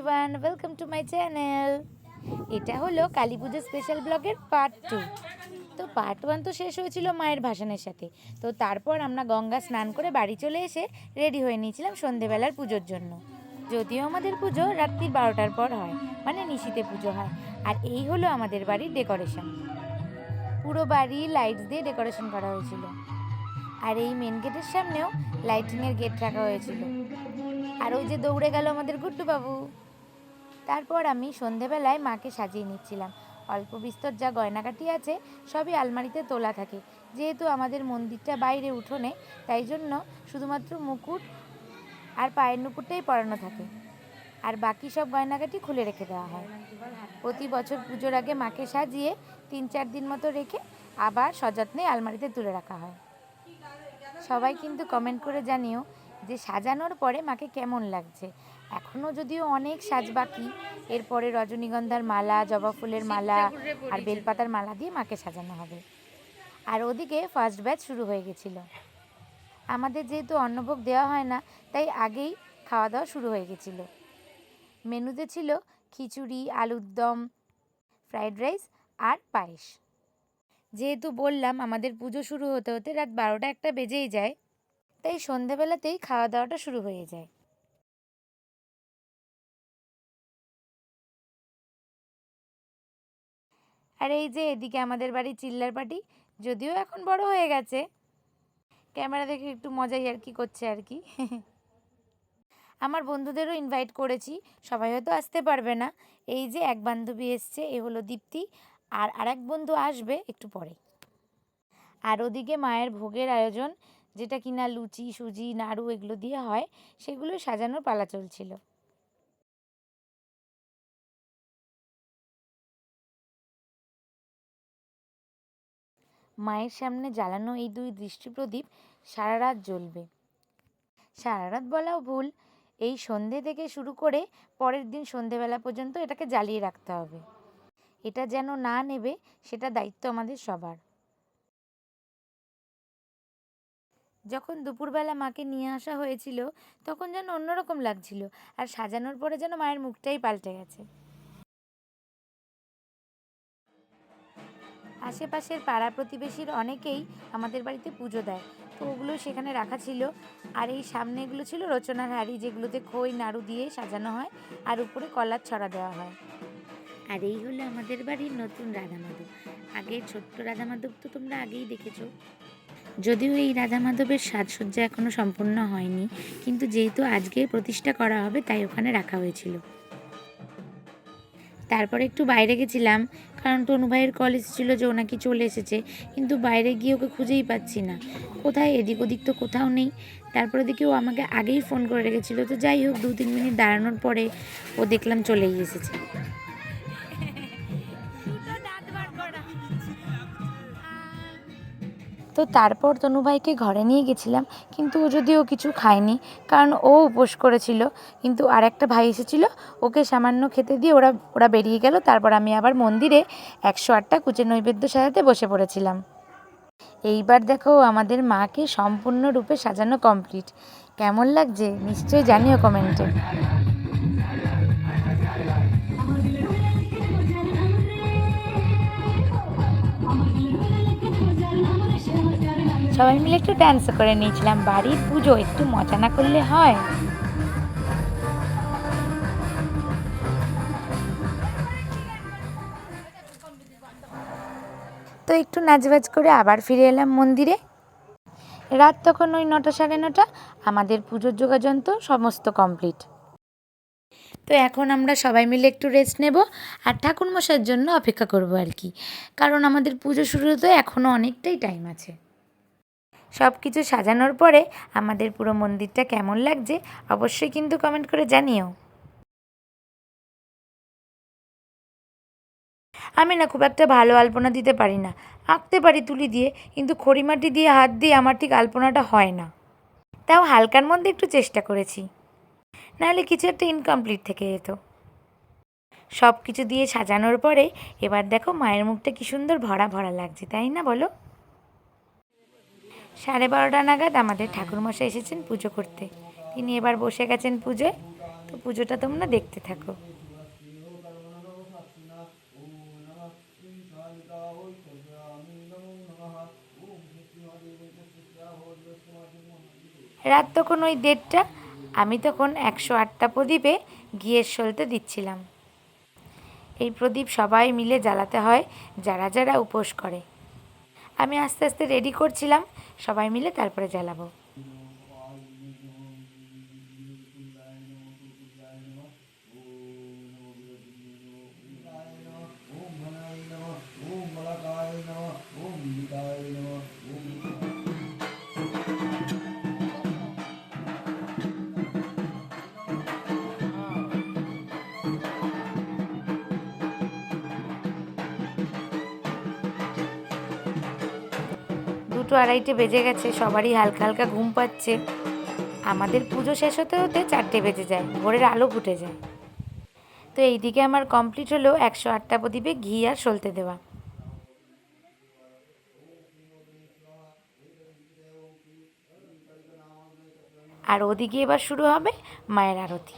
Everyone welcome to my channel এটা হলো Kali Puja special ব্লগের পার্ট টু তো পার্ট ওয়ান তো শেষ হয়েছিল মায়ের ভাসানের সাথে। তো তারপর আমরা গঙ্গা স্নান করে বাড়ি চলে এসে রেডি হয়ে নিয়েছিলাম সন্ধেবেলার পুজোর জন্য। যদিও আমাদের পুজো রাত্রি বারোটার পর হয় মানে নিশিতে পুজো হয়। আর এই হলো আমাদের বাড়ির ডেকোরেশন পুরো বাড়ি লাইটস দিয়ে ডেকোরেশন করা হয়েছিল। আর এই মেন গেটের সামনেও লাইটিংয়ের গেট রাখা হয়েছিল। আর ওই যে দৌড়ে গেল আমাদের গুড্ডু বাবু তারপর আমি সন্ধেবেলায় মাকে সাজিয়ে নিচ্ছিলাম। অল্প বিস্তর যা গয়নাকাটি আছে, সবই আলমারিতে তোলা থাকে। যেহেতু আমাদের মন্দিরটা বাইরে উঠোনে, তাই জন্য শুধুমাত্র মুকুট আর পায়ের নুপুরটাই পরানো থাকে। আর বাকি সব গয়নাকাটি খুলে রেখে দেওয়া হয়। প্রতি বছর পুজোর আগে মাকে সাজিয়ে তিন চার দিন মতো রেখে আবার সযত্নে আলমারিতে তুলে রাখা হয়। সবাই কিন্তু কমেন্ট করে জানিও যে সাজানোর পরে মাকে কেমন লাগছে। এখনও যদিও অনেক সাজ বাকি এরপরে রজনীগন্ধার মালা জবা ফুলের মালা আর বেলপাতার মালা দিয়ে মাকে সাজানো হবে। আর ওদিকে ফার্স্ট ব্যাচ শুরু হয়ে গেছিল। আমাদের যেহেতু অন্নভোগ দেওয়া হয় না তাই আগেই খাওয়া দাওয়া শুরু হয়ে গেছিল। মেনুতে ছিল খিচুড়ি আলুর দম ফ্রাইড রাইস আর পায়েস। যেহেতু বললাম আমাদের পুজো শুরু হতে হতে রাত বারোটা একটা বেজেই যায় তাই সন্ধেবেলাতেই খাওয়া দাওয়াটা শুরু হয়ে যায়। আর এই যে এদিকে আমাদের বাড়ির চিল্লার পাটি, যদিও এখন বড় হয়ে গেছে। ক্যামেরা দেখে একটু মজাই আর কি করছে আর কি। আমার বন্ধুদেরও ইনভাইট করেছি, সবাই হয়তো আসতে পারবে না। এই যে এক বান্ধবী এসছে, এ হলো দীপ্তি, আর আরেক বন্ধু আসবে একটু পরে আর ওদিকে মায়ের ভোগের আয়োজন, যেটা কিনা লুচি, সুজি, নাড়ু এগুলো দিয়ে হয়, সেগুলো সাজানোর পালা চলছিল। মায়ের সামনে জ্বালানো এই দুই দৃষ্টি প্রদীপ সারা রাত জ্বলবে। সারা রাত বলাও ভুল, এই সন্ধে থেকে শুরু করে পরের দিন সন্ধেবেলা পর্যন্ত এটাকে জ্বালিয়ে রাখতে হবে। এটা যেন না নেবে, সেটা দায়িত্ব আমাদের সবার। যখন দুপুরবেলা মাকে নিয়ে আসা হয়েছিল, তখন যেন অন্যরকম লাগছিল, আর সাজানোর পরে যেন মায়ের মুখটাই পাল্টে গেছে। আশেপাশের পাড়া প্রতিবেশীর অনেকেই আমাদের বাড়িতে পুজো দেয়। তো ওগুলো সেখানে রাখা ছিল। আর এই সামনে এগুলো ছিল রচনার হাড়ি, যেগুলোতে খই, নাড়ু দিয়ে সাজানো হয় আর উপরে কলার ছড়া দেওয়া হয়। আর এই হলো আমাদের বাড়ির নতুন রাধা মাধব আগের ছোট্ট রাধা মাধব তো তোমরা আগেই দেখেছ। যদিও এই রাধা মাধবের সাজসজ্জা এখনও সম্পূর্ণ হয়নি, কিন্তু যেহেতু আজকে প্রতিষ্ঠা করা হবে, তাই ওখানে রাখা হয়েছিল। তারপরে একটু বাইরে গেছিলাম, কারণ তনু ভাইয়ের কলেজ ছিল যে ও নাকি চলে এসেছে, কিন্তু বাইরে গিয়ে ওকে খুঁজেই পাচ্ছি না। কোথায়? এদিক ওদিক তো কোথাও নেই। তারপরে দেখি ও আমাকে আগেই ফোন করে রেখেছিল তো যাই হোক দু তিন মিনিট দাঁড়ানোর পরে ও দেখলাম চলেই এসেছে। তো তারপর তনুভাইকে ঘরে নিয়ে গেছিলাম, কিন্তু ও যদিও কিছু খায়নি, কারণ ও উপোস করেছিল, কিন্তু আর একটা ভাই এসেছিল, ওকে সামান্য খেতে দিয়ে ওরা ওরা বেরিয়ে গেল, তারপর আমি আবার মন্দিরে একশো আটটা কুচের নৈবেদ্য সাজাতে বসে পড়েছিলাম। এইবার দেখো আমাদের মাকে সম্পূর্ণরূপে সাজানো কমপ্লিট কেমন লাগছে? নিশ্চয়ই জানিও কমেন্টে। সবাই মিলে একটু ডান্স করে নিয়েছিলাম। বাড়ির পুজো, একটু মজা না করলে হয়। তো একটু নাচবাজ করে আবার ফিরে এলাম মন্দিরে। রাত তখন ওই নটা সাড়ে নটা। আমাদের পুজোর যোগাযোগ তো সমস্ত কমপ্লিট তো এখন আমরা সবাই মিলে একটু রেস্ট নেব আর ঠাকুরমশাইয়ের জন্য অপেক্ষা করব আর কি। কারণ আমাদের পুজো শুরু হতে এখনও অনেকটাই টাইম আছে। সব কিছু সাজানোর পরে আমাদের পুরো মন্দিরটা কেমন লাগছে অবশ্যই কিন্তু কমেন্ট করে জানিও। আমি না খুব একটা ভালো আলপনা দিতে পারি না। আঁকতে পারি তুলি দিয়ে, কিন্তু খড়িমাটি দিয়ে, হাত দিয়ে আমার ঠিক আলপনাটা হয় না। তাও হালকার মধ্যে একটু চেষ্টা করেছি। নাহলে কিছু একটা ইনকমপ্লিট থেকে যেত। সব কিছু দিয়ে সাজানোর পরে এবার দেখো মায়ের মুখটা কি সুন্দর ভরা ভরা লাগছে, তাই না বলো? সাড়ে বারোটা নাগাদ আমাদের ঠাকুরমশাই এসেছেন পুজো করতে। তিনি এবার বসে গেছেন পুজোয়। তো পুজোটা তোমরা দেখতে থাকো। রাত তখন ওই দেড়টা, আমি তখন একশো আটটা প্রদীপে ঘিয়ের সলতে দিচ্ছিলাম। এই প্রদীপ সবাই মিলে জ্বালাতে হয়, যারা যারা উপোস করে। আমি আস্তে আস্তে রেডি করছিলাম। সবাই মিলে তারপরে জ্বালাবো। দুটো আড়াইটে বেজে গেছে, সবারই হালকা হালকা ঘুম পাচ্ছে। আমাদের পুজো শেষ হতে হতে চারটে বেজে যায়, ভোরের আলো ফুটে যায়। তো এইদিকে আমার কমপ্লিট হলো একশো আটটা প্রদীপে ঘি আর সলতে দেওয়া। আর ওদিকে এবার শুরু হবে মায়ের আরতি।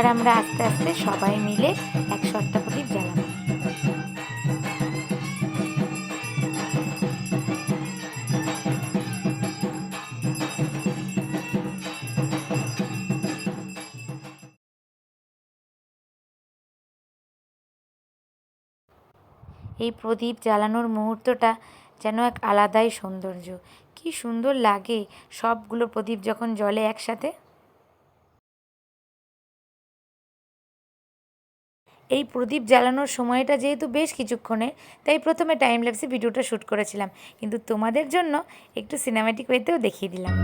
এবার আমরা আস্তে আস্তে সবাই মিলে একশো আটটা প্রদীপ জ্বালাবো এই প্রদীপ জ্বালানোর মুহূর্তটা যেন এক আলাদাই সৌন্দর্য। কি সুন্দর লাগে সবগুলো প্রদীপ যখন জ্বলে একসাথে। এই প্রদীপ জ্বালানোর সময়টা যেহেতু বেশ কিছুক্ষণের তাই প্রথমে টাইম ল্যাপসে ভিডিওটা শ্যুট করেছিলাম। কিন্তু তোমাদের জন্য একটু সিনেম্যাটিক ওয়েতেও দেখিয়ে দিলাম।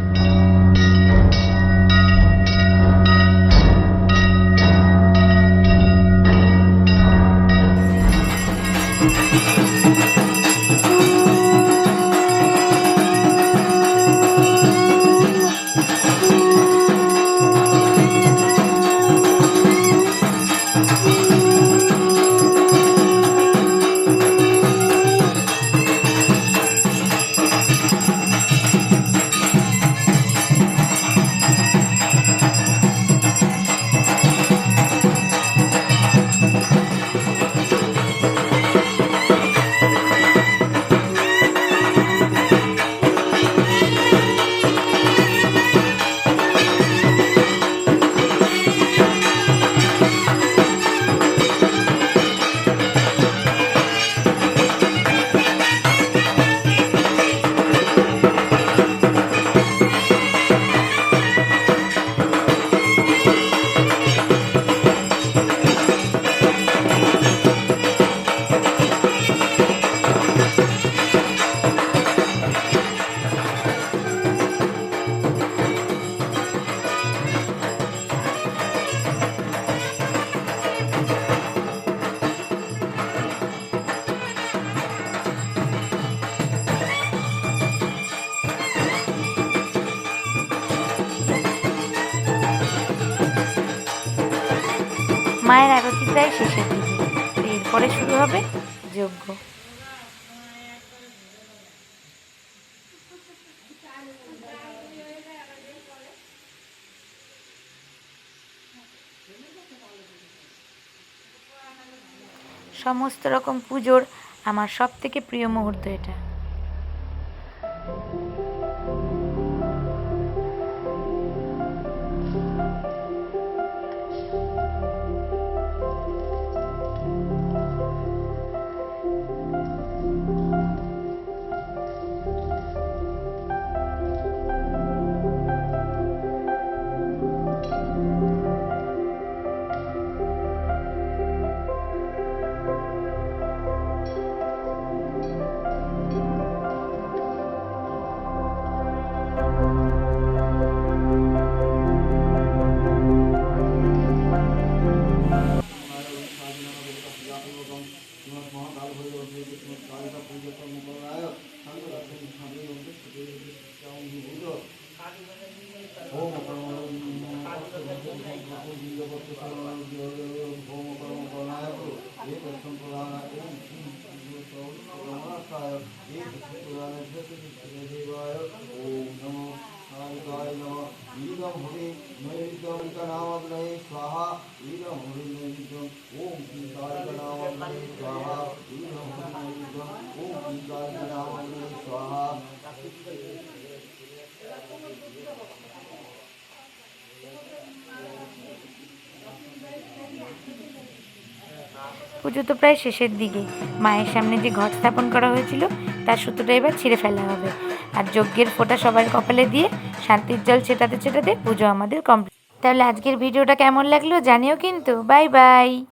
মায়ের আরতি প্রায় তো এরপরে শুরু হবে যজ্ঞ। সমস্ত রকম পুজোর আমার সব থেকে প্রিয় মুহূর্ত এটা। পুজো তো প্রায় শেষের দিকে। মায়ের সামনে যে ঘর স্থাপন করা হয়েছিল, তার সুতোটা এবার ছিঁড়ে ফেলা হবে। আর যজ্ঞের ফোঁটা সবার কপালে দিয়ে শান্তির জল ছেটাতে ছেটাতে পুজো আমাদের কমপ্লিট। তাহলে আজকের ভিডিওটা কেমন লাগল জানিও কিন্তু। Bye bye.